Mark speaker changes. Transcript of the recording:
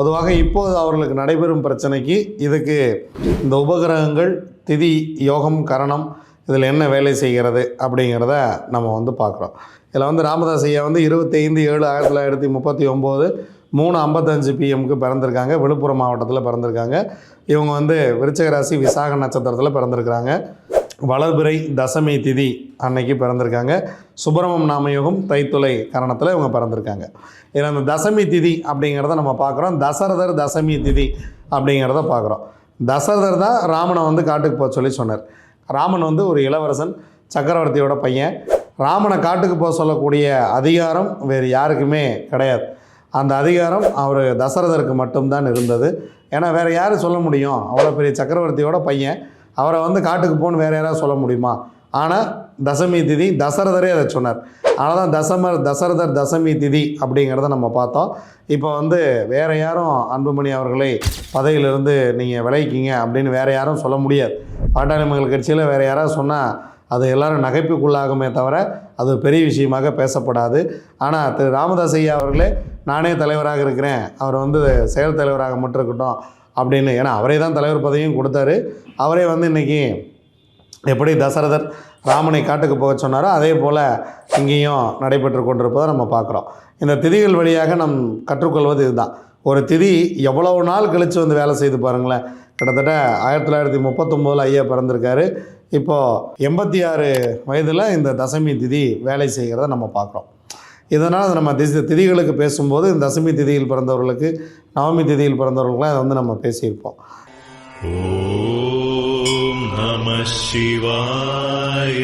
Speaker 1: பொதுவாக இப்போது அவர்களுக்கு நடைபெறும் பிரச்சனைக்கு இதுக்கு இந்த உபகிரகங்கள் திதி யோகம் கரணம் இதில் என்ன வேலை செய்கிறது அப்படிங்கிறத நம்ம வந்து பார்க்குறோம். இதில் வந்து ராமதாஸ் ஐயா வந்து இருபத்தைந்து ஏழு ஆயிரத்தி தொள்ளாயிரத்தி முப்பத்தி ஒம்பது மூணு ஐம்பத்தஞ்சு பிஎம்க்கு பிறந்திருக்காங்க. விழுப்புரம் மாவட்டத்தில் பிறந்திருக்காங்க. இவங்க வந்து விருச்சகராசி விசாக நட்சத்திரத்தில் பிறந்திருக்கிறாங்க. வளர்பிறை தசமி திதி அன்னைக்கு பிறந்திருக்காங்க. சுப்பிரமம் நாமயோகம் தைத்துளை கரணத்தில் இவங்க பிறந்திருக்காங்க. இதில் அந்த தசமி திதி அப்படிங்கிறத நம்ம பார்க்குறோம். தசரதர் தசமி திதி அப்படிங்கிறத பார்க்குறோம். தசரதர் தான் ராமனை வந்து காட்டுக்கு போக சொல்லி சொன்னார். ராமன் வந்து ஒரு இளவரசன் சக்கரவர்த்தியோட பையன். ராமனை காட்டுக்கு போக சொல்லக்கூடிய அதிகாரம் வேறு யாருக்குமே கிடையாது. அந்த அதிகாரம் அவர் தசரதருக்கு மட்டும்தான் இருந்தது. ஏன்னா வேறு யார் சொல்ல முடியும்? அவ்வளோ பெரிய சக்கரவர்த்தியோட பையன். அவரை வந்து காட்டுக்கு போகணும்னு வேறு யாராவது சொல்ல முடியுமா? ஆனால் தசமி திதி தசரதரே அதை சொன்னார். ஆனால் தான் தசமர் தசரதர் தசமி திதி அப்படிங்கிறத நம்ம பார்த்தோம். இப்போ வந்து வேறு யாரும் அன்புமணி அவர்களை பதவியிலிருந்து நீங்கள் விளைவிக்கிங்க அப்படின்னு வேறு யாரும் சொல்ல முடியாது. பாட்டாளி மக்கள் கட்சியில் வேறு யாராவது சொன்னால் அது எல்லாரும் நகைப்புக்குள்ளாகுமே தவிர அது பெரிய விஷயமாக பேசப்படாது. ஆனால் திரு ராமதாஸ் ஐயா அவர்களே நானே தலைவராக இருக்கிறேன். அவர் வந்து செயல் தலைவராக மட்டும் இருக்கட்டும் அப்படின்னு. ஏன்னா அவரே தான் தலைவர் பதவியும் கொடுத்தாரு. அவரே வந்து இன்றைக்கி எப்படி தசரதர் ராமனை காட்டுக்கு போக சொன்னாரோ அதே போல் இங்கேயும் நடைபெற்று கொண்டிருப்பதை நம்ம பார்க்குறோம். இந்த திதிகள் வழியாக நம் கற்றுக்கொள்வது இதுதான். ஒரு திதி எவ்வளவு நாள் கழித்து வந்து வேலை செய்து பாருங்களேன். கிட்டத்தட்ட ஆயிரத்தி தொள்ளாயிரத்தி முப்பத்தொம்போதில் ஐயா பிறந்திருக்காரு. இப்போது எண்பத்தி ஆறு வயதில் இந்த தசமி திதி வேலை செய்கிறத நம்ம பார்க்குறோம். இதனால் நம்ம திசை திதிகளுக்கு பேசும்போது இந்த தசமி திதியில் பிறந்தவர்களுக்கு நவமி திதியில் பிறந்தவர்களுக்குலாம் இதை வந்து நம்ம பேசியிருப்போம்.
Speaker 2: नमः शिवाय